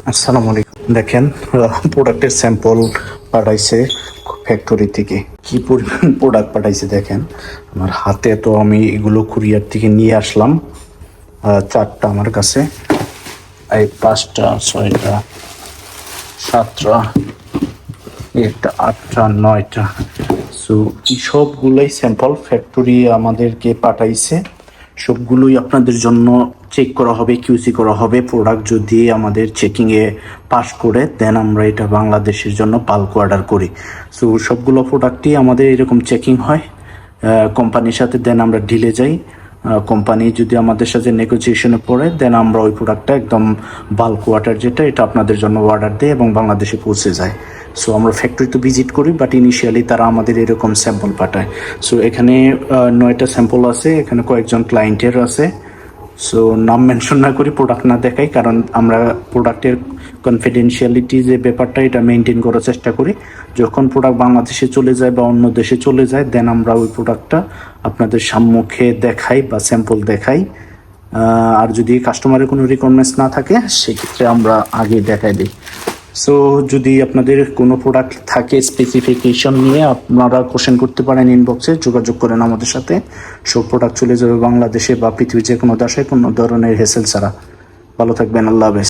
আসসালামু আলাইকুম। দেখেন প্রোডাক্টের স্যাম্পল পাঠাইছে ফ্যাক্টরি থেকে। কি পরিমাণ প্রোডাক্ট পাঠাইছে দেখেন, আমার হাতে তো আমি এগুলো কুরিয়ার থেকে নিয়ে আসলাম চারটা আমার কাছে। এই পাঁচটা, ছয়টা, সাতটা, একটা, আটটা, নয়টা। সো এই সবগুলোই স্যাম্পল ফ্যাক্টরি আমাদেরকে পাঠাইছে। সবগুলোই আপনাদের জন্য চেক করা হবে কিউসি করা হবে। প্রোডাক্ট যদি আমাদের চেকিংয়ে পাস করে দেন আমরা এটা বাংলাদেশের জন্য পাল্ক অর্ডার করি। সো সবগুলো প্রোডাক্টই আমাদের এরকম চেকিং হয়। কোম্পানির সাথে দেন আমরা ঢিলে যাই। কোম্পানি যদি আমাদের সাথে নেগোসিয়েশনে পড়ে দেন আমরা ওই প্রোডাক্টটা একদম বাল্ক ওয়াটার যেটা, এটা আপনাদের জন্য অর্ডার দেয় এবং বাংলাদেশে পৌঁছে যায়। সো আমরা ফ্যাক্টরি তো ভিজিট করি বাট ইনিশিয়ালি তারা আমাদের এরকম স্যাম্পল পাঠায়। সো এখানে নয়টা স্যাম্পল আছে, এখানে কয়েকজন ক্লায়েন্টের আছে। সো নাম মেনশন না করি প্রোডাক্ট না দেখাই, কারণ আমরা প্রোডাক্টের কনফিডেন্সিয়ালিটি যে ব্যাপারটা, এটা মেনটেন করার চেষ্টা করি। যখন প্রোডাক্ট বাংলাদেশে চলে যায় বা অন্য দেশে চলে যায় দেন আমরা ওই প্রোডাক্টটা আপনাদের সম্মুখে দেখাই বা স্যাম্পল দেখাই। আর যদি কাস্টমারের কোনো রিকোয়ারমেন্টস না থাকে, সেক্ষেত্রে আমরা আগে দেখাই দিই। সো যদি আপনাদের কোনো প্রোডাক্ট থাকে স্পেসিফিকেশন নিয়ে, আপনারা কোশ্চেন করতে পারেন ইনবক্সে যোগাযোগ করেন আমাদের সাথে। সব প্রোডাক্ট চলে যাবে বাংলাদেশে বা পৃথিবীর যে কোনো দেশে কোনো ধরনের হেসেল ছাড়া। ভালো থাকবেন, আল্লাহ হাফেজ।